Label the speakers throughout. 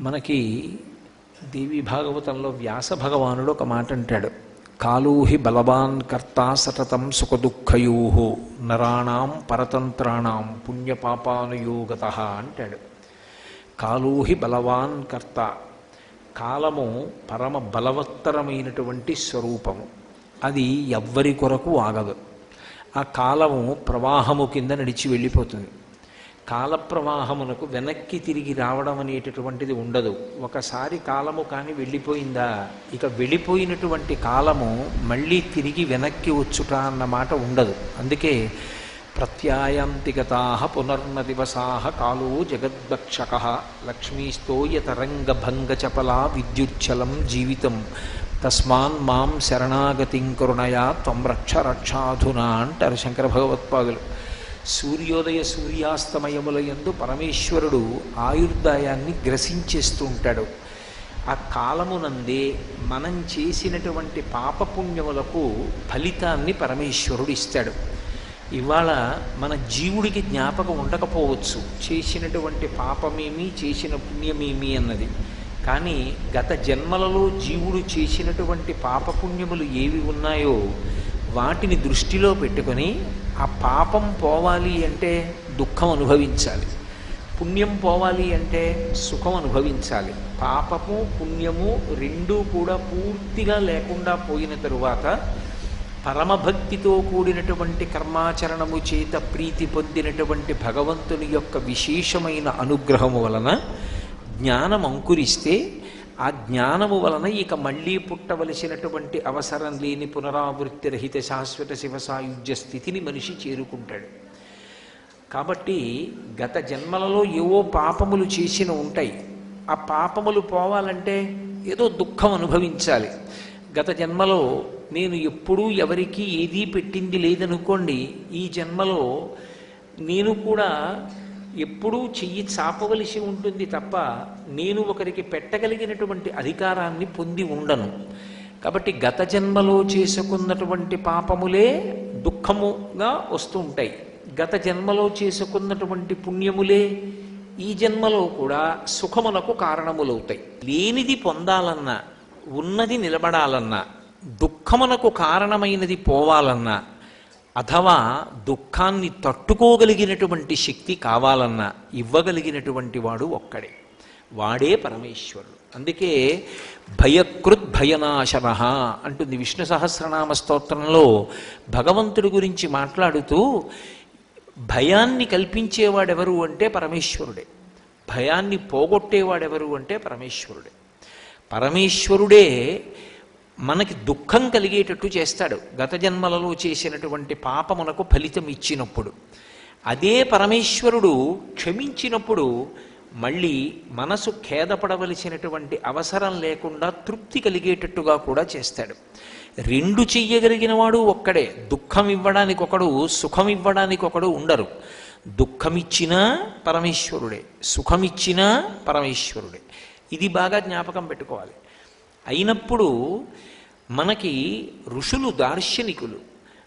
Speaker 1: మనకి దేవి భాగవతంలో వ్యాస భగవానుడు ఒక మాట అంటాడు. కాలూహి బలవాన్ కర్త సతతం సుఖదుఃఖయూ నరాణాం పరతంత్రాణం పుణ్యపాపానుయోగత అంటాడు. కాలూహి బలవాన్ కర్త కాలము పరమ బలవత్తరమైనటువంటి స్వరూపము. అది ఎవ్వరి కొరకు ఆగదు. ఆ కాలము ప్రవాహము కింద నడిచి వెళ్ళిపోతుంది. కాలప్రవాహమునకు వెనక్కి తిరిగి రావడం అనేటటువంటిది ఉండదు. ఒకసారి కాలము కానీ వెళ్ళిపోయిందా? ఇక వెళ్ళిపోయినటువంటి కాలము మళ్ళీ తిరిగి వెనక్కి వచ్చుట అన్నమాట ఉండదు. అందుకే ప్రత్యాయాంతిగతా పునర్న కాలు కాలో జగద్భక్షక లక్ష్మీస్తోయతరంగభంగచపలా విద్యుచ్చలం జీవితం. తస్మాన్ మాం శరణాగతిం కరుణయా త్వం రక్ష రక్షాధునా అంటారు శంకర భగవత్పాదులు. సూర్యోదయ సూర్యాస్తమయముల యందు పరమేశ్వరుడు ఆయుర్దాయాన్ని గ్రసించేస్తూ ఉంటాడు. ఆ కాలమునందే మనం చేసినటువంటి పాపపుణ్యములకు ఫలితాన్ని పరమేశ్వరుడు ఇస్తాడు. ఇవాళ మన జీవుడికి జ్ఞాపకం ఉండకపోవచ్చు. చేసినటువంటి పాపమేమి చేసిన పుణ్యమేమి అన్నది. కానీ గత జన్మలలో జీవుడు చేసినటువంటి పాపపుణ్యములు ఏవి ఉన్నాయో వాటిని దృష్టిలో పెట్టుకొని ఆ పాపం పోవాలి అంటే దుఃఖం అనుభవించాలి. పుణ్యం పోవాలి అంటే సుఖం అనుభవించాలి. పాపము పుణ్యము రెండూ కూడా పూర్తిగా లేకుండా పోయిన తరువాత పరమభక్తితో కూడినటువంటి కర్మాచరణము చేత ప్రీతి పొందినటువంటి భగవంతుని యొక్క విశేషమైన అనుగ్రహము వలన జ్ఞానం అంకురిస్తే ఆ జ్ఞానము వలన ఇక మళ్ళీ పుట్టవలసినటువంటి అవసరం లేని పునరావృత్తి రహిత శాశ్వత శివ సాయుధ్య స్థితిని మనిషి చేరుకుంటాడు. కాబట్టి గత జన్మలలో ఏవో పాపములు చేసిన ఉంటాయి. ఆ పాపములు పోవాలంటే ఏదో దుఃఖం అనుభవించాలి. గత జన్మలో నేను ఎప్పుడూ ఎవరికీ ఏదీ పెట్టింది లేదనుకోండి ఈ జన్మలో నేను కూడా ఎప్పుడూ చెయ్యి చాపవలసి ఉంటుంది తప్ప నేను ఒకరికి పెట్టగలిగినటువంటి అధికారాన్ని పొంది ఉండను. కాబట్టి గత జన్మలో చేసుకున్నటువంటి పాపములే దుఃఖముగా వస్తూ ఉంటాయి. గత జన్మలో చేసుకున్నటువంటి పుణ్యములే ఈ జన్మలో కూడా సుఖమునకు కారణములవుతాయి. లేనిది పొందాలన్నా ఉన్నది నిలబడాలన్నా దుఃఖమునకు కారణమైనది పోవాలన్నా అథవా దుఃఖాన్ని తట్టుకోగలిగినటువంటి శక్తి కావాలన్నా ఇవ్వగలిగినటువంటి వాడు ఒక్కడే. వాడే పరమేశ్వరుడు. అందుకే భయకృత్ భయనాశన అంటుంది విష్ణు సహస్రనామ స్తోత్రంలో భగవంతుడి గురించి మాట్లాడుతూ భయాన్ని కల్పించేవాడెవరు అంటే పరమేశ్వరుడే. భయాన్ని పోగొట్టేవాడెవరు అంటే పరమేశ్వరుడే. పరమేశ్వరుడే మనకి దుఃఖం కలిగేటట్టు చేస్తాడు. గత జన్మలలో చేసినటువంటి పాపమునకు ఫలితం ఇచ్చినప్పుడు. అదే పరమేశ్వరుడు క్షమించినప్పుడు మళ్ళీ మనసు ఖేదపడవలసినటువంటి అవసరం లేకుండా తృప్తి కలిగేటట్టుగా కూడా చేస్తాడు. రెండు చెయ్యగలిగిన వాడు ఒక్కడే. దుఃఖం ఇవ్వడానికి ఒకడు సుఖం ఇవ్వడానికి ఒకడు ఉండరు. దుఃఖమిచ్చినా పరమేశ్వరుడే. సుఖమిచ్చినా పరమేశ్వరుడే. ఇది బాగా జ్ఞాపకం పెట్టుకోవాలి. అయినప్పుడు మనకి ఋషులు దార్శనికులు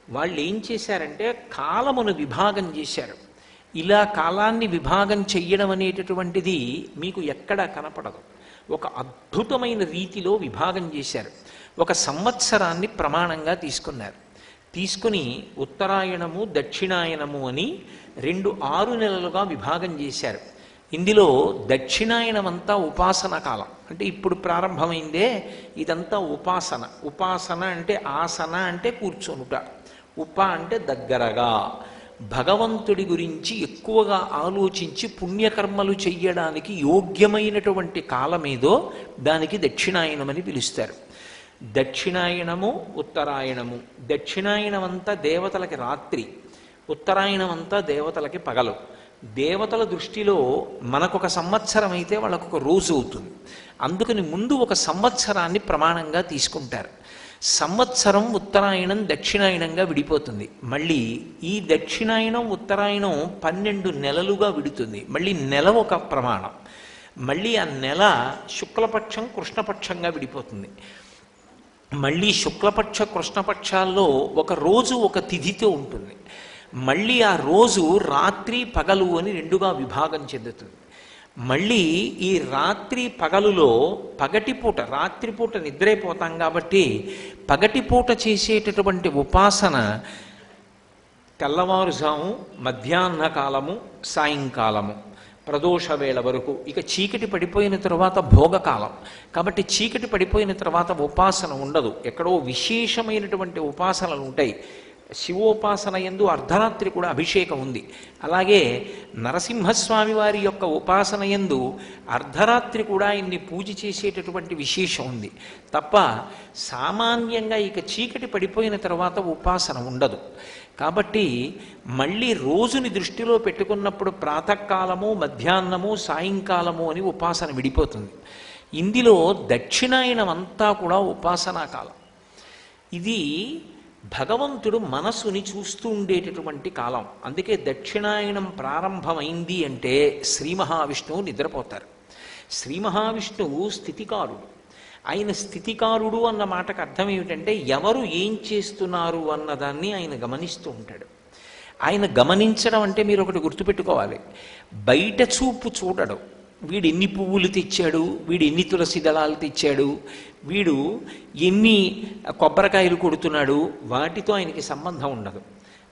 Speaker 1: వాళ్ళు ఏం చేశారంటే కాలమును విభాగం చేశారు. ఇలా కాలాన్ని విభాగం చెయ్యడం అనేటటువంటిది మీకు ఎక్కడా కనపడదు. ఒక అద్భుతమైన రీతిలో విభాగం చేశారు. ఒక సంవత్సరాన్ని ప్రమాణంగా తీసుకున్నారు. తీసుకుని ఉత్తరాయణము దక్షిణాయనము అని రెండు ఆరు నెలలుగా విభాగం చేశారు. ఇందులో దక్షిణాయనమంతా ఉపాసన కాలం. అంటే ఇప్పుడు ప్రారంభమైందే ఇదంతా ఉపాసన. ఉపాసన అంటే ఆసన అంటే కూర్చొనుట. ఉప అంటే దగ్గరగా. భగవంతుడి గురించి ఎక్కువగా ఆలోచించి పుణ్యకర్మలు చెయ్యడానికి యోగ్యమైనటువంటి కాలమేదో దానికి దక్షిణాయనమని పిలుస్తారు. దక్షిణాయనము ఉత్తరాయణము దక్షిణాయనమంతా దేవతలకి రాత్రి. ఉత్తరాయణమంతా దేవతలకి పగలు. దేవతల దృష్టిలో మనకొక సంవత్సరం అయితే వాళ్ళకు ఒక రోజు అవుతుంది. అందుకని ముందు ఒక సంవత్సరాన్ని ప్రమాణంగా తీసుకుంటారు. సంవత్సరం ఉత్తరాయణం దక్షిణాయనంగా విడిపోతుంది. మళ్ళీ ఈ దక్షిణాయనం ఉత్తరాయణం పన్నెండు నెలలుగా విడుతుంది. మళ్ళీ నెల ఒక ప్రమాణం. మళ్ళీ ఆ నెల శుక్లపక్షం కృష్ణపక్షంగా విడిపోతుంది. మళ్ళీ శుక్లపక్ష కృష్ణపక్షాల్లో ఒక రోజు ఒక తిథితో ఉంటుంది. మళ్ళీ ఆ రోజు రాత్రి పగలు అని రెండుగా విభాగం చెందుతుంది. మళ్ళీ ఈ రాత్రి పగలులో పగటిపూట రాత్రిపూట నిద్రైపోతాం కాబట్టి పగటిపూట చేసేటటువంటి ఉపాసన తెల్లవారుజాము మధ్యాహ్న కాలము సాయంకాలము ప్రదోష వేళ వరకు. ఇక చీకటి పడిపోయిన తర్వాత భోగకాలం. కాబట్టి చీకటి పడిపోయిన తర్వాత ఉపాసన ఉండదు. ఎక్కడో విశేషమైనటువంటి ఉపాసనలు ఉంటాయి. శివోపాసన ఎందు అర్ధరాత్రి కూడా అభిషేకం ఉంది. అలాగే నరసింహస్వామి వారి యొక్క ఉపాసన ఎందు అర్ధరాత్రి కూడా ఆయన్ని పూజ చేసేటటువంటి విశేషం ఉంది. తప్ప సామాన్యంగా ఇక చీకటి పడిపోయిన తర్వాత ఉపాసన ఉండదు. కాబట్టి మళ్ళీ రోజుని దృష్టిలో పెట్టుకున్నప్పుడు ప్రాతకాలము మధ్యాహ్నము సాయంకాలము అని ఉపాసన విడిపోతుంది. ఇందులో దక్షిణాయనం అంతా కూడా ఉపాసనా కాలం. ఇది భగవంతుడు మనసుని చూస్తూ ఉండేటటువంటి కాలం. అందుకే దక్షిణాయనం ప్రారంభమైంది అంటే శ్రీ మహావిష్ణువు నిద్రపోతారు. శ్రీ మహావిష్ణువు స్థితికారుడు. ఆయన స్థితికారుడు అన్న మాటకు అర్థం ఏమిటంటే ఎవరు ఏం చేస్తున్నారు అన్నదాన్ని ఆయన గమనిస్తూ ఉంటాడు. ఆయన గమనించడం అంటే మీరు ఒకటి గుర్తుపెట్టుకోవాలి. బయట చూపు చూడడం. వీడు ఎన్ని పువ్వులు తెచ్చాడు? వీడు ఎన్ని తులసి దళాలు తెచ్చాడు? వీడు ఎన్ని కొబ్బరికాయలు కొడుతున్నాడు? వాటితో ఆయనకి సంబంధం ఉండదు.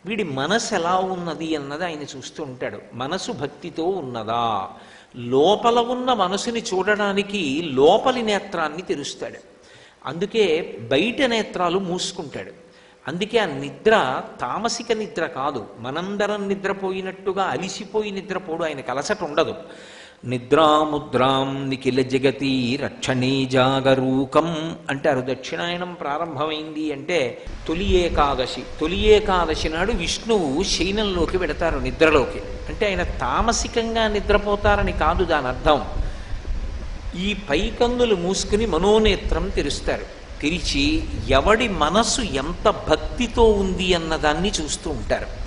Speaker 1: వీడి మనసు ఎలా ఉన్నది అన్నది ఆయన చూస్తూ ఉంటాడు. మనసు భక్తితో ఉన్నదా? లోపల ఉన్న మనసుని చూడడానికి లోపలి నేత్రాన్ని తెరుస్తాడు. అందుకే బయట నేత్రాలు మూసుకుంటాడు. అందుకే ఆ నిద్ర తామసిక నిద్ర కాదు. మనందరం నిద్రపోయినట్టుగా అలిసిపోయి నిద్రపోడు. ఆయనకు అలసట ఉండదు. నిద్రాముద్రాం నిఖిల జగతి రక్షణీ జాగరూకం అంటారు. దక్షిణాయనం ప్రారంభమైంది అంటే తొలి ఏకాదశి. తొలి ఏకాదశి నాడు విష్ణువు శయనంలోకి పెడతారు నిద్రలోకి. అంటే ఆయన తామసికంగా నిద్రపోతారని కాదు దాని అర్థం. ఈ పైకందులు మూసుకుని మనోనేత్రం తెరుస్తారు. తెరిచి ఎవడి మనసు ఎంత భక్తితో ఉంది అన్నదాన్ని చూస్తూ ఉంటారు.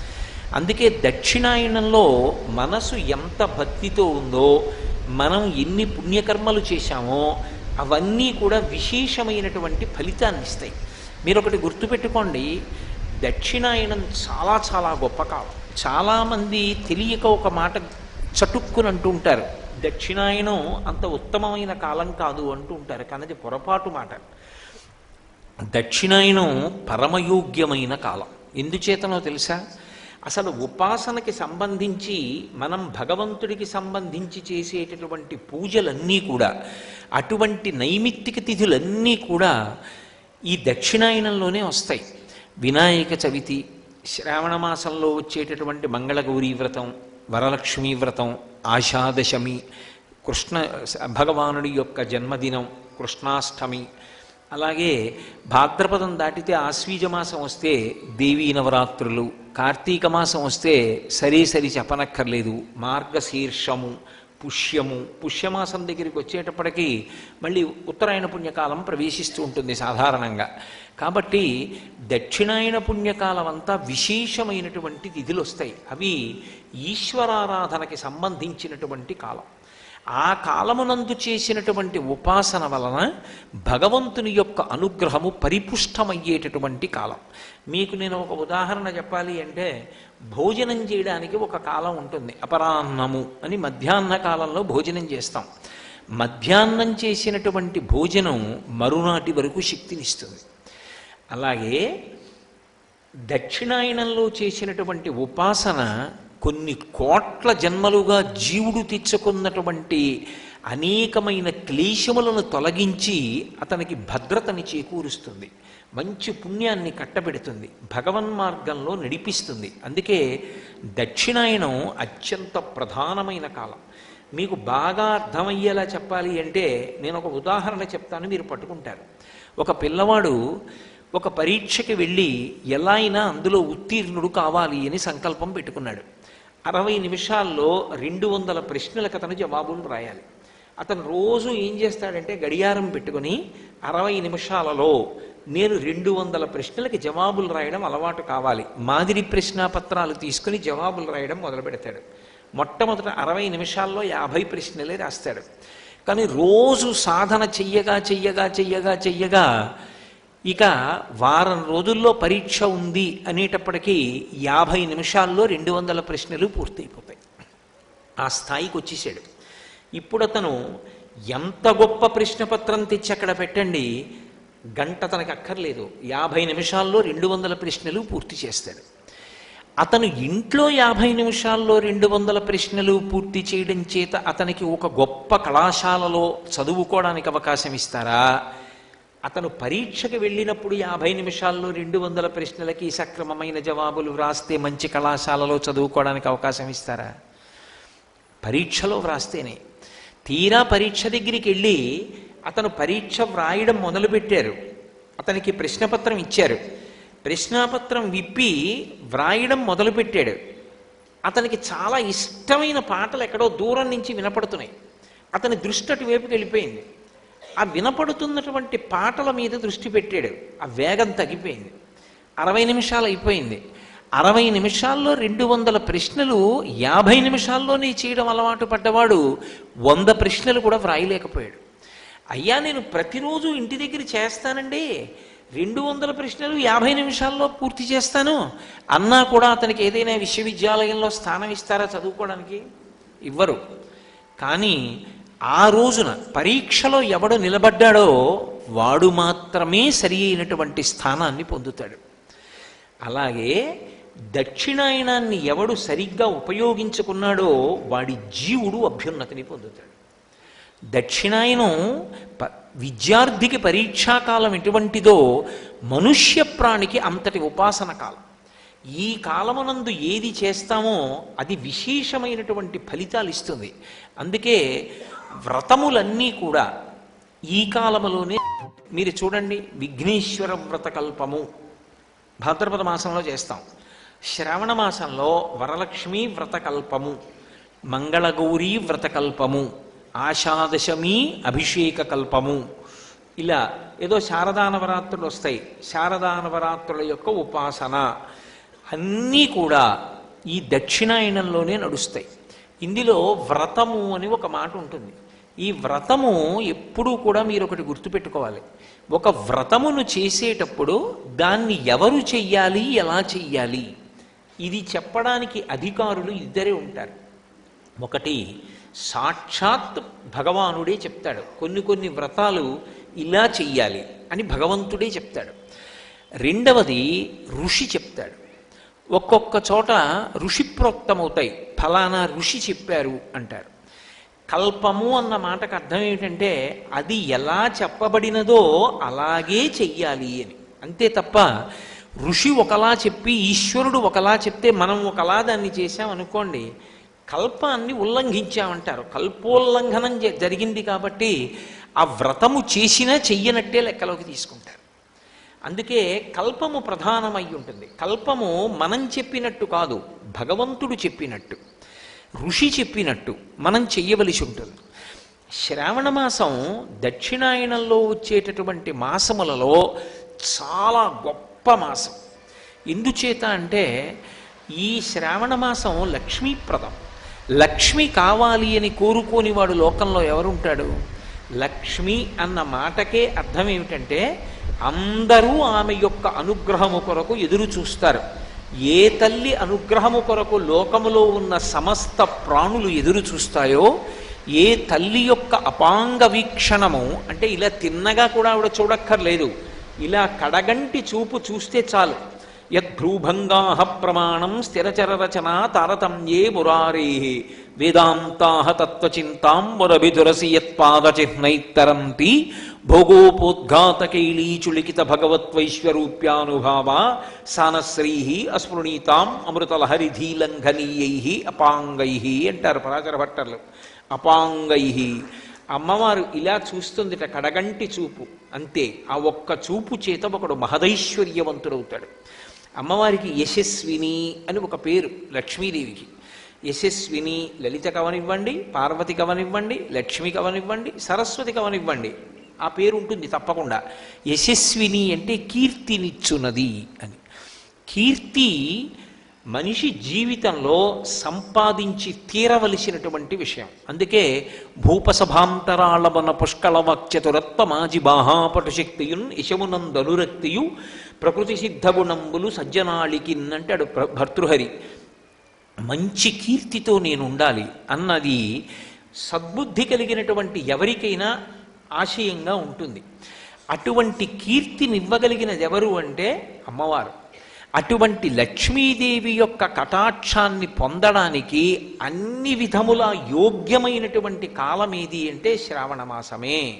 Speaker 1: అందుకే దక్షిణాయనంలో మనసు ఎంత భక్తితో ఉందో మనం ఎన్ని పుణ్యకర్మలు చేశామో అవన్నీ కూడా విశేషమైనటువంటి ఫలితాన్ని ఇస్తాయి. మీరు ఒకటి గుర్తుపెట్టుకోండి దక్షిణాయనం చాలా చాలా గొప్ప కాలం. చాలామంది తెలియక ఒక మాట చటుక్కుని అంటూ ఉంటారు దక్షిణాయనం అంత ఉత్తమమైన కాలం కాదు అంటూ ఉంటారు కానీ అది పొరపాటు మాట. దక్షిణాయనం పరమయోగ్యమైన కాలం. ఎందుచేతనో తెలుసా? అసలు ఉపాసనకి సంబంధించి మనం భగవంతుడికి సంబంధించి చేసేటటువంటి పూజలన్నీ కూడా అటువంటి నైమిత్తిక తిథులన్నీ కూడా ఈ దక్షిణాయనంలోనే వస్తాయి. వినాయక చవితి శ్రావణ మాసంలో వచ్చేటటువంటి మంగళగౌరీ వ్రతం వరలక్ష్మీ వ్రతం ఆషాదశమి కృష్ణ భగవానుడి యొక్క జన్మదినం కృష్ణాష్టమి అలాగే భాద్రపదం దాటితే ఆశ్వీజ మాసం వస్తే దేవీ నవరాత్రులు కార్తీక మాసం వస్తే సరి సరి చెప్పనక్కర్లేదు మార్గశీర్షము పుష్యము పుష్యమాసం దగ్గరికి వచ్చేటప్పటికీ మళ్ళీ ఉత్తరాయణ పుణ్యకాలం ప్రవేశిస్తూ ఉంటుంది సాధారణంగా. కాబట్టి దక్షిణాయన పుణ్యకాలం అంతా విశేషమైనటువంటి తిథులు వస్తాయి అవి ఈశ్వరారాధనకి సంబంధించినటువంటి కాలం. ఆ కాలమునందు చేసినటువంటి ఉపాసన వలన భగవంతుని యొక్క అనుగ్రహము పరిపుష్టమయ్యేటటువంటి కాలం. మీకు నేను ఒక ఉదాహరణ చెప్పాలి అంటే భోజనం చేయడానికి ఒక కాలం ఉంటుంది. అపరాహ్నము అని మధ్యాహ్న కాలంలో భోజనం చేస్తాం. మధ్యాహ్నం చేసినటువంటి భోజనం మరునాటి వరకు శక్తినిస్తుంది. అలాగే దక్షిణాయనంలో చేసినటువంటి ఉపాసన కొన్ని కోట్ల జన్మలుగా జీవుడు తెచ్చుకున్నటువంటి అనేకమైన క్లేశములను తొలగించి అతనికి భద్రతని చేకూరుస్తుంది. మంచి పుణ్యాన్ని కట్టబెడుతుంది. భగవన్ మార్గంలో నడిపిస్తుంది. అందుకే దక్షిణాయనం అత్యంత ప్రధానమైన కాలం. మీకు బాగా అర్థమయ్యేలా చెప్పాలి అంటే నేను ఒక ఉదాహరణ చెప్తాను మీరు పట్టుకుంటారు. ఒక పిల్లవాడు ఒక పరీక్షకి వెళ్ళి ఎలా అయినా అందులో ఉత్తీర్ణుడు కావాలి అని సంకల్పం పెట్టుకున్నాడు. అరవై నిమిషాల్లో రెండు వందల ప్రశ్నలకు అతను జవాబులు రాయాలి. అతను రోజు ఏం చేస్తాడంటే గడియారం పెట్టుకుని అరవై నిమిషాలలో నేను రెండు వందల ప్రశ్నలకి జవాబులు రాయడం అలవాటు కావాలి. మాదిరి ప్రశ్నాపత్రాలు తీసుకుని జవాబులు రాయడం మొదలు పెడతాడు. మొట్టమొదట అరవై నిమిషాల్లో యాభై ప్రశ్నలే రాస్తాడు. కానీ రోజు సాధన చెయ్యగా చెయ్యగా చెయ్యగా చెయ్యగా ఇక వారం రోజుల్లో పరీక్ష ఉంది అనేటప్పటికీ యాభై నిమిషాల్లో రెండు వందల ప్రశ్నలు పూర్తయిపోతాయి. ఆ స్థాయికి వచ్చేసాడు. ఇప్పుడు అతను ఎంత గొప్ప ప్రశ్నపత్రం తెచ్చి అక్కడ పెట్టండి గంట తనకు అక్కర్లేదు. యాభై నిమిషాల్లో రెండు వందల ప్రశ్నలు పూర్తి చేస్తాడు. అతను ఇంట్లో యాభై నిమిషాల్లో రెండు వందల ప్రశ్నలు పూర్తి చేయడం చేత అతనికి ఒక గొప్ప కళాశాలలో చదువుకోవడానికి అవకాశం ఇస్తారా? అతను పరీక్షకు వెళ్ళినప్పుడు యాభై నిమిషాల్లో రెండు వందల ప్రశ్నలకి సక్రమమైన జవాబులు వ్రాస్తే మంచి కళాశాలలో చదువుకోవడానికి అవకాశం ఇస్తారా? పరీక్షలో వ్రాస్తేనే. తీరా పరీక్ష దగ్గరికి వెళ్ళి అతను పరీక్ష వ్రాయడం మొదలుపెట్టారు. అతనికి ప్రశ్నపత్రం ఇచ్చారు. ప్రశ్నాపత్రం విప్పి వ్రాయడం మొదలుపెట్టాడు. అతనికి చాలా ఇష్టమైన పాటలు ఎక్కడో దూరం నుంచి వినపడుతున్నాయి. అతని దృష్టి అటువైపుకి వెళ్ళిపోయింది. ఆ వినపడుతున్నటువంటి పాటల మీద దృష్టి పెట్టాడు. ఆ వేగం తగ్గిపోయింది. అరవై నిమిషాలు అయిపోయింది. అరవై నిమిషాల్లో రెండు వందల ప్రశ్నలు యాభై నిమిషాల్లోనే చేయడం అలవాటు పడ్డవాడు వంద ప్రశ్నలు కూడా వ్రాయలేకపోయాడు. అయ్యా నేను ప్రతిరోజు ఇంటి దగ్గర చేస్తానండి. రెండు వందల ప్రశ్నలు యాభై నిమిషాల్లో పూర్తి చేస్తాను. అన్నా కూడా అతనికి ఏదైనా విశ్వవిద్యాలయంలో స్థానం ఇస్తారా చదువుకోవడానికి? ఇవ్వరు. కానీ ఆ రోజున పరీక్షలో ఎవడు నిలబడ్డాడో వాడు మాత్రమే సరి అయినటువంటి స్థానాన్ని పొందుతాడు. అలాగే దక్షిణాయనాన్ని ఎవడు సరిగ్గా ఉపయోగించుకున్నాడో వాడి జీవుడు అభ్యున్నతిని పొందుతాడు. దక్షిణాయనం ప- విద్యార్థికి పరీక్షాకాలం ఎటువంటిదో మనుష్య ప్రాణికి అంతటి ఉపాసన కాలం. ఈ కాలమునందు ఏది చేస్తామో అది విశేషమైనటువంటి ఫలితాలు ఇస్తుంది. అందుకే వ్రతములన్నీ కూడా ఈ కాలములోనే మీరు చూడండి విఘ్నేశ్వర వ్రతకల్పము. భాద్రపద మాసంలో చేస్తాం. శ్రావణ మాసంలో వరలక్ష్మి వ్రతకల్పము మంగళగౌరీ వ్రతకల్పము ఆషాదశమి అభిషేక కల్పము ఇలా ఏదో శారదానవరాత్రులు వస్తాయి. శారదానవరాత్రుల యొక్క ఉపాసన అన్నీ కూడా ఈ దక్షిణాయనంలోనే నడుస్తాయి. ఇందులో వ్రతము అని ఒక మాట ఉంటుంది. ఈ వ్రతము ఎప్పుడూ కూడా మీరు ఒకటి గుర్తుపెట్టుకోవాలి. ఒక వ్రతమును చేసేటప్పుడు దాన్ని ఎవరు చెయ్యాలి ఎలా చెయ్యాలి? ఇది చెప్పడానికి అధికారులు ఇద్దరే ఉంటారు. ఒకటి సాక్షాత్ భగవానుడే చెప్తాడు. కొన్ని కొన్ని వ్రతాలు ఇలా చెయ్యాలి అని భగవంతుడే చెప్తాడు. రెండవది ఋషి చెప్తాడు. ఒక్కొక్క చోట ఋషి ప్రోక్తమవుతాయి ఫలానా ఋషి చెప్పారు అంటారు. కల్పము అన్న మాటకు అర్థం ఏమిటంటే అది ఎలా చెప్పబడినదో అలాగే చెయ్యాలి అని. అంతే తప్ప ఋషి ఒకలా చెప్పి ఈశ్వరుడు ఒకలా చెప్తే మనం ఒకలా దాన్ని చేశాం అనుకోండి కల్పాన్ని ఉల్లంఘించామంటారు. కల్పోల్లంఘనం జ- జరిగింది కాబట్టి ఆ వ్రతము చేసినా చెయ్యనట్టే లెక్కలోకి తీసుకుంటారు. అందుకే కల్పము ప్రధానమై ఉంటుంది. కల్పము మనం చెప్పినట్టు కాదు భగవంతుడు చెప్పినట్టు ఋషి చెప్పినట్టు మనం చెయ్యవలసి ఉంటుంది. శ్రావణ మాసం దక్షిణాయనంలో వచ్చేటటువంటి మాసములలో చాలా గొప్ప మాసం. ఎందుచేత అంటే ఈ శ్రావణ మాసం లక్ష్మీప్రదం. లక్ష్మి కావాలి అని కోరుకోని వాడు లోకంలో ఎవరుంటాడు? లక్ష్మి అన్న మాటకే అర్థం ఏమిటంటే అందరూ ఆమె యొక్క అనుగ్రహము కొరకు ఎదురు చూస్తారు. ఏ తల్లి అనుగ్రహము కొరకు లోకములో ఉన్న సమస్త ప్రాణులు ఎదురు చూస్తాయో ఏ తల్లి యొక్క అపాంగ వీక్షణము అంటే ఇలా తిన్నగా కూడా ఆవిడ చూడక్కర్లేదు. ఇలా కడగంటి చూపు చూస్తే చాలు. యద్భ్రూభంగాహ ప్రమాణం స్థిరచర రచన తారతమ్యే మురారే. వేదాంతా తత్వచింతాం మురభిదురసి యత్పాదచిహ్నైత్తరంతి భోగోపోద్ఘాతకైలీచులికిత భగవత్వైశ్వరూప్యానుభావ సానశ్రీ అస్మృణీతాం అమృతలహరిధీలంఘనీయై అపాంగై అంటారు పరాచర భట్టర్లు. అపాంగై. అమ్మవారు ఇలా చూస్తుందిట కడగంటి చూపు. అంతే ఆ ఒక్క చూపు చేత ఒకడు మహదైశ్వర్యవంతుడవుతాడు. అమ్మవారికి యశస్విని అని ఒక పేరు లక్ష్మీదేవికి. యశస్విని లలిత కవనివ్వండి పార్వతి కవనివ్వండి లక్ష్మి కవనివ్వండి సరస్వతి కవనివ్వండి. ఆ పేరు ఉంటుంది తప్పకుండా. యశస్విని అంటే కీర్తినిచ్చున్నది అని. కీర్తి మనిషి జీవితంలో సంపాదించి తీరవలసినటువంటి విషయం. అందుకే భూపసభాంతరాళవన పుష్కళవాక్చతురత్వ మాజి బాహాపటు శక్తియున్ యశమునందనురక్తియు ప్రకృతి సిద్ధగుణంబులు సజ్జనాళికిన్ అంటాడు భర్తృహరి. మంచి కీర్తితో నేను ఉండాలి అన్నది సద్బుద్ధి కలిగినటువంటి ఎవరికైనా ఆశయంగా ఉంటుంది. అటువంటి కీర్తినివ్వగలిగినది ఎవరు అంటే అమ్మవారు. అటువంటి లక్ష్మీదేవి యొక్క కటాక్షాన్ని పొందడానికి అన్ని విధముల యోగ్యమైనటువంటి కాలం ఏది అంటే శ్రావణ మాసమే.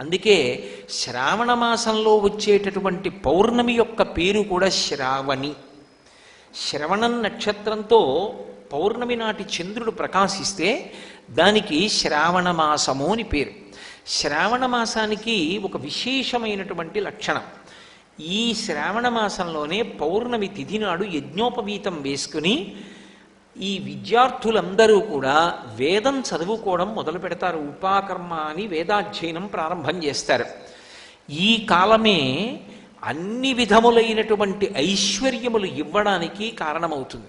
Speaker 1: అందుకే శ్రావణ మాసంలో వచ్చేటటువంటి పౌర్ణమి యొక్క పేరు కూడా శ్రావణి. శ్రవణం నక్షత్రంతో పౌర్ణమి నాటి చంద్రుడు ప్రకాశిస్తే దానికి శ్రావణ మాసము అని పేరు. శ్రావణ మాసానికి ఒక విశేషమైనటువంటి లక్షణం. ఈ శ్రావణ మాసంలోనే పౌర్ణమి తిథి నాడు యజ్ఞోపవీతం వేసుకుని ఈ విద్యార్థులందరూ కూడా వేదం చదువుకోవడం మొదలు పెడతారు. ఉపాకర్మ అని వేదాధ్యయనం ప్రారంభం చేస్తారు. ఈ కాలమే అన్ని విధములైనటువంటి ఐశ్వర్యములు ఇవ్వడానికి కారణమవుతుంది.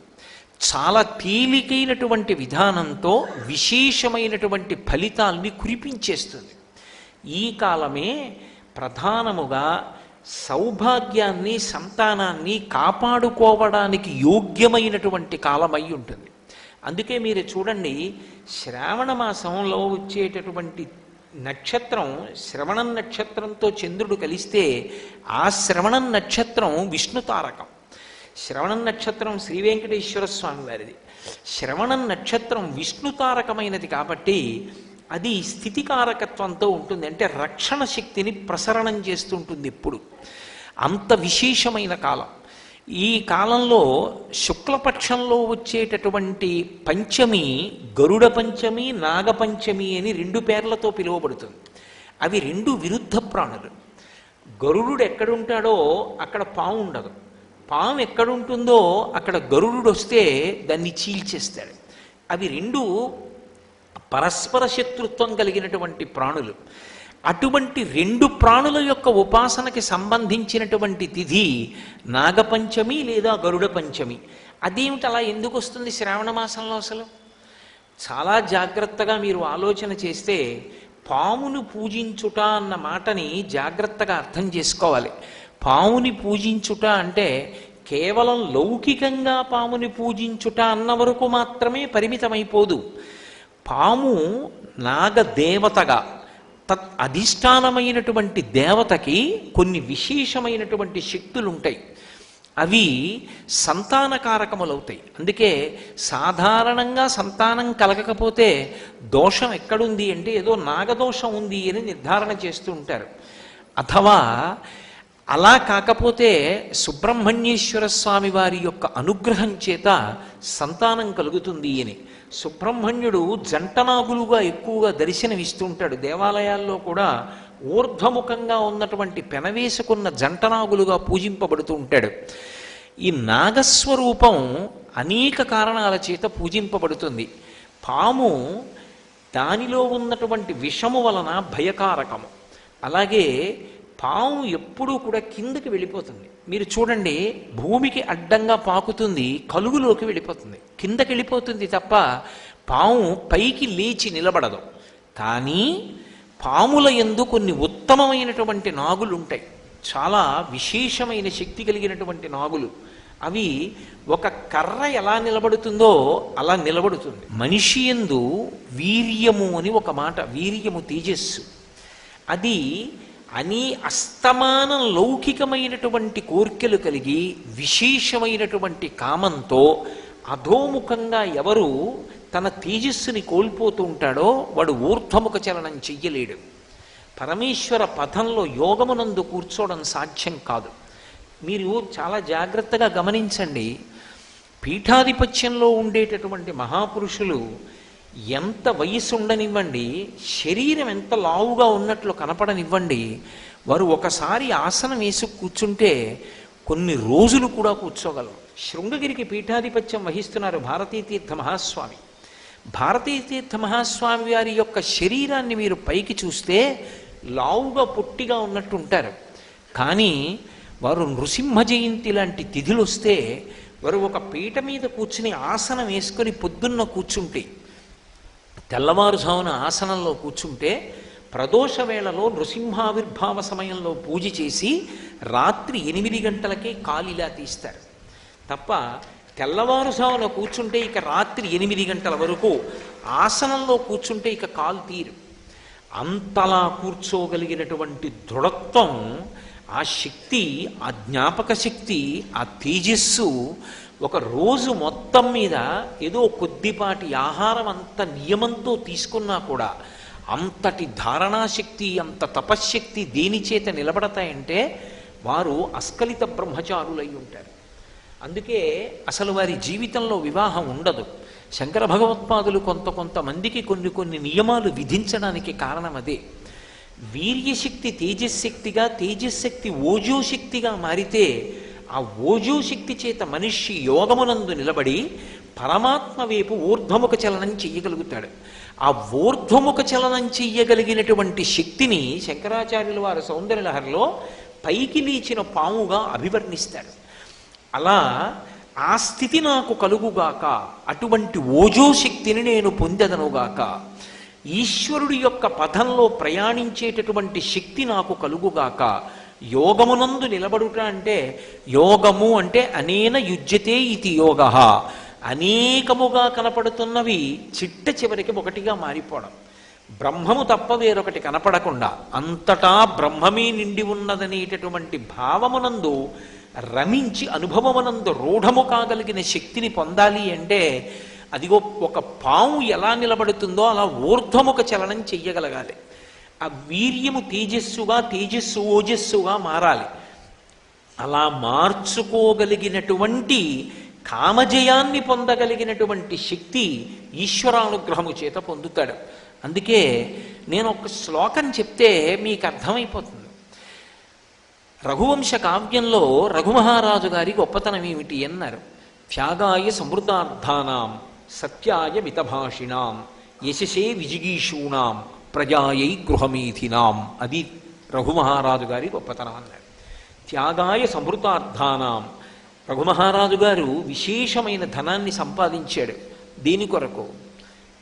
Speaker 1: చాలా తేలికైనటువంటి విధానంతో విశేషమైనటువంటి ఫలితాల్ని కురిపించేస్తుంది. ఈ కాలమే ప్రధానముగా సౌభాగ్యాన్ని సంతానాన్ని కాపాడుకోవడానికి యోగ్యమైనటువంటి కాలమై ఉంటుంది. అందుకే మీరు చూడండి శ్రావణ మాసంలో వచ్చేటటువంటి నక్షత్రం శ్రవణం నక్షత్రంతో చంద్రుడు కలిస్తే ఆ శ్రవణం నక్షత్రం విష్ణు తారకం. శ్రవణం నక్షత్రం శ్రీ వెంకటేశ్వర స్వామి వారిది. శ్రవణం నక్షత్రం విష్ణు తారకమైనది కాబట్టి అది స్థితికారకత్వంతో ఉంటుంది. అంటే రక్షణ శక్తిని ప్రసరణం చేస్తుంటుంది ఎప్పుడు. అంత విశేషమైన కాలం. ఈ కాలంలో శుక్లపక్షంలో వచ్చేటటువంటి పంచమి గరుడ పంచమి నాగపంచమి అని రెండు పేర్లతో పిలువబడుతుంది. అవి రెండు విరుద్ధ ప్రాణులు. గరుడు ఎక్కడుంటాడో అక్కడ పాము ఉండదు. పాము ఎక్కడుంటుందో అక్కడ గరుడు వస్తే దాన్ని చీల్చేస్తాడు. అవి రెండు పరస్పర శత్రుత్వం కలిగినటువంటి ప్రాణులు. అటువంటి రెండు ప్రాణుల యొక్క ఉపాసనకి సంబంధించినటువంటి తిథి నాగపంచమి లేదా గరుడ పంచమి. అదేమిటి అలా ఎందుకు వస్తుంది శ్రావణ మాసంలో అసలు? చాలా జాగ్రత్తగా మీరు ఆలోచన చేస్తే పామును పూజించుట అన్న మాటని జాగ్రత్తగా అర్థం చేసుకోవాలి. పాముని పూజించుట అంటే కేవలం లౌకికంగా పాముని పూజించుట అన్న వరకు మాత్రమే పరిమితమైపోదు. పాము నాగదేవతగా తత్ అధిష్టానమైనటువంటి దేవతకి కొన్ని విశేషమైనటువంటి శక్తులు ఉంటాయి అవి సంతానకారకములవుతాయి. అందుకే సాధారణంగా సంతానం కలగకపోతే దోషం ఎక్కడుంది అంటే ఏదో నాగదోషం ఉంది అని నిర్ధారణ చేస్తూ ఉంటారు. అథవా అలా కాకపోతే సుబ్రహ్మణ్యేశ్వర స్వామి వారి యొక్క అనుగ్రహం చేత సంతానం కలుగుతుంది అని. సుబ్రహ్మణ్యుడు జంటనాగులుగా ఎక్కువగా దర్శనమిస్తుంటాడు. దేవాలయాల్లో కూడా ఊర్ధ్వముఖంగా ఉన్నటువంటి పెనవేసుకున్న జంటనాగులుగా పూజింపబడుతూ ఉంటాడు. ఈ నాగస్వరూపం అనేక కారణాల చేత పూజింపబడుతుంది. పాము దానిలో ఉన్నటువంటి విషము వలన భయకారకము. అలాగే పాము ఎప్పుడూ కూడా కిందకి వెళ్ళిపోతుంది. మీరు చూడండి భూమికి అడ్డంగా పాకుతుంది కలుగులోకి వెళ్ళిపోతుంది. కిందకి వెళ్ళిపోతుంది తప్ప పాము పైకి లేచి నిలబడదు. కానీ పాముల ఎందు కొన్ని ఉత్తమమైనటువంటి నాగులు ఉంటాయి. చాలా విశేషమైన శక్తి కలిగినటువంటి నాగులు. అవి ఒక కర్ర ఎలా నిలబడుతుందో అలా నిలబడుతుంది. మనిషి ఎందు వీర్యము అని ఒక మాట వీర్యము తేజస్సు. అది అని అస్తమానం లౌకికమైనటువంటి కోర్కెలు కలిగి విశేషమైనటువంటి కామంతో అధోముఖంగా ఎవరు తన తేజస్సుని కోల్పోతూ ఉంటాడో వాడు ఊర్ధ్వముఖ చలనం చెయ్యలేడు. పరమేశ్వర పథంలో యోగమునందు కూర్చోవడం సాధ్యం కాదు. మీరు చాలా జాగ్రత్తగా గమనించండి. పీఠాధిపత్యంలో ఉండేటటువంటి మహాపురుషులు ఎంత వయసు ఉండనివ్వండి శరీరం ఎంత లావుగా ఉన్నట్లు కనపడనివ్వండి వారు ఒకసారి ఆసనం వేసి కూర్చుంటే కొన్ని రోజులు కూడా కూర్చోగలరు. శృంగగిరికి పీఠాధిపత్యం వహిస్తున్నారు భారతీతీర్థ మహాస్వామి. భారతీతీర్థ మహాస్వామి వారి యొక్క శరీరాన్ని మీరు పైకి చూస్తే లావుగా పొట్టిగా ఉన్నట్టు ఉంటారు కానీ వారు నృసింహ జయంతి లాంటి తిథులు వస్తే వారు ఒక పీట మీద కూర్చుని ఆసనం వేసుకొని పొద్దున్న కూర్చుంటే తెల్లవారుజామున ఆసనంలో కూర్చుంటే ప్రదోష వేళలో నృసింహావిర్భావ సమయంలో పూజ చేసి రాత్రి ఎనిమిది గంటలకే కాలిలా తీస్తారు. తప్ప తెల్లవారుజామున కూర్చుంటే ఇక రాత్రి ఎనిమిది గంటల వరకు ఆసనంలో కూర్చుంటే ఇక కాలు తీరు. అంతలా కూర్చోగలిగినటువంటి దృఢత్వం ఆ శక్తి ఆ జ్ఞాపక శక్తి ఆ తేజస్సు ఒక రోజు మొత్తం మీద ఏదో కొద్దిపాటి ఆహారం అంత నియమంతో తీసుకున్నా కూడా అంతటి ధారణాశక్తి అంత తపశ్శక్తి దేని చేత నిలబడతాయంటే వారు అస్కలిత బ్రహ్మచారులై ఉంటారు. అందుకే అసలు వారి జీవితంలో వివాహం ఉండదు. శంకర భగవత్పాదులు కొంత కొంతమందికి కొన్ని కొన్ని నియమాలు విధించడానికి కారణం అదే. వీర్యశక్తి తేజశక్తిగా తేజశక్తి ఓజోశక్తిగా మారితే ఆ ఓజో శక్తి చేత మనిషి యోగమునందు నిలబడి పరమాత్మ వైపు ఊర్ధ్వముఖ చలనం చెయ్యగలుగుతాడు. ఆ ఊర్ధ్వముఖ చలనం చెయ్యగలిగినటువంటి శక్తిని శంకరాచార్యుల వారి సౌందర్యలహరిలో పైకి లేచిన పాముగా అభివర్ణిస్తాడు అలా ఆ స్థితి నాకు కలుగుగాక అటువంటి ఓజో శక్తిని నేను పొందదనుగాక ఈశ్వరుడి యొక్క పథంలో ప్రయాణించేటటువంటి శక్తి నాకు కలుగుగాక యోగమునందు నిలబడుట అంటే యోగము అంటే అనేన యుజ్యతే ఇది యోగ. అనేకముగా కనపడుతున్నవి చిట్ట చివరికి ఒకటిగా మారిపోవడం. బ్రహ్మము తప్ప వేరొకటి కనపడకుండా అంతటా బ్రహ్మమే నిండి ఉన్నదనేటటువంటి భావమునందు రమించి అనుభవమునందు రూఢము కాగలిగిన శక్తిని పొందాలి అంటే అదిగో ఒక పాము ఎలా నిలబడుతుందో అలా ఊర్ధ్వముఖ చలనం చెయ్యగలగాలి. ఆ వీర్యము తేజస్సుగా తేజస్సు ఓజస్సుగా మారాలి. అలా మార్చుకోగలిగినటువంటి కామజయాన్ని పొందగలిగినటువంటి శక్తి ఈశ్వరానుగ్రహము చేత పొందుతాడు. అందుకే నేను ఒక శ్లోకం చెప్తే మీకు అర్థమైపోతుంది. రఘువంశ కావ్యంలో రఘుమహారాజు గారి గొప్పతనం ఏమిటి అన్నారు. త్యాగాయ సమృద్ధార్థానాం సత్యాయ మితభాషిణాం యశసే విజిగీషూణాం ప్రజాయై గృహమీథినాం అది రఘుమహారాజు గారి గొప్పతనం అన్నారు త్యాగాయ సమృతార్థానాం. రఘుమహారాజు గారు విశేషమైన ధనాన్ని సంపాదించాడు. దీని కొరకు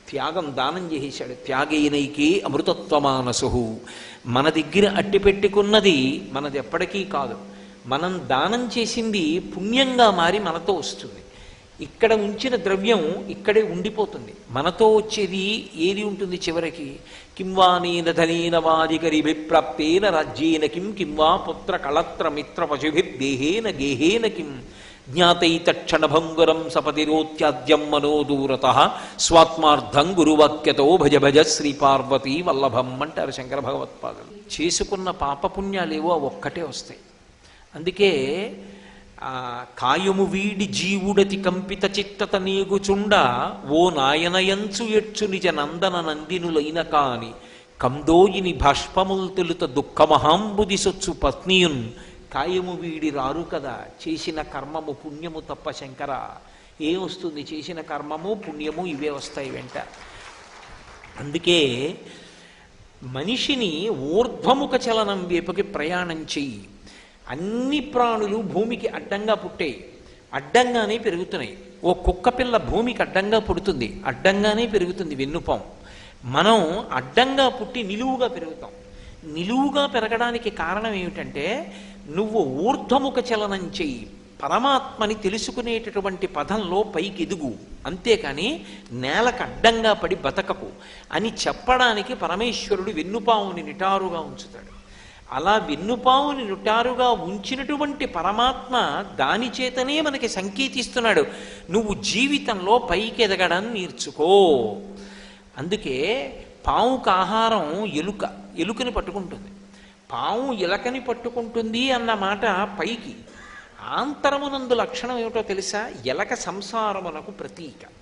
Speaker 1: త్యాగం దానం చేసేశాడు త్యాగైనైకే అమృతత్వమానసు మన దగ్గర అట్టి పెట్టుకున్నది మనది ఎప్పటికీ కాదు. మనం దానం చేసింది పుణ్యంగా మారి మనతో వస్తుంది. ఇక్కడ ఉంచిన ద్రవ్యం ఇక్కడే ఉండిపోతుంది. మనతో వచ్చేది ఏది ఉంటుంది చివరికి? కింవానీన ధనీనవాదికరిభిప్రాప్తేన రాజ్యేన కిం కింవా పుత్ర కళత్ర మిత్ర పశుభిర్దేహేన గేహేన కిం జ్ఞాతైతక్షణభంగురం సపతిరోత్యాద్యం మనోదూరత స్వాత్మార్థం గురువాక్యతో భజ భజ శ్రీ పార్వతీ వల్లభం అంటారు శంకర భగవత్పాదులు చేసుకున్న పాపపుణ్యాలేవో ఒక్కటే వస్తాయి. అందుకే ఆ కాయము వీడి జీవుడతి కంపిత చిత్తత నీగుచుండ ఓ నాయనయంచు ఎచ్చు నిజ నందన నందినులైన కాని కందోయిని భష్పముల్ తెలుత దుఃఖమహాంబుది సొచ్చు పత్నియున్. కాయము వీడి రారు కదా చేసిన కర్మము పుణ్యము తప్ప శంకర. ఏమొస్తుంది చేసిన కర్మము పుణ్యము ఇవే వస్తాయి వెంట. అందుకే మనిషిని ఊర్ధ్వముఖ చలనం వైపుకి ప్రయాణం చెయ్యి. అన్ని ప్రాణులు భూమికి అడ్డంగా పుట్టాయి. అడ్డంగానే పెరుగుతున్నాయి. ఓ కుక్క పిల్ల భూమికి అడ్డంగా పుడుతుంది. అడ్డంగానే పెరుగుతుంది వెన్నుపాం మనం అడ్డంగా పుట్టి నిలువుగా పెరుగుతాం. నిలువుగా పెరగడానికి కారణం ఏమిటంటే నువ్వు ఊర్ధ్వముఖ చలనం చెయ్యి. పరమాత్మని తెలుసుకునేటటువంటి పదంలో పైకి ఎదుగు అంతేకాని నేలకు అడ్డంగా పడి బతకకు. అని చెప్పడానికి పరమేశ్వరుడు వెన్నుపావుని నిటారుగా ఉంచుతాడు. అలా వెన్నుపావుని నుటారుగా ఉంచినటువంటి పరమాత్మ దాని చేతనే మనకి సంకేతిస్తున్నాడు. నువ్వు జీవితంలో పైకి ఎదగడం నేర్చుకో. అందుకే పావుకు ఆహారం ఎలుక ఎలుకని పట్టుకుంటుంది. పావు ఎలకని పట్టుకుంటుంది అన్న మాట పైకి. ఆంతరమునందు లక్షణం ఏమిటో తెలుసా? ఎలక సంసారమునకు ప్రతీక.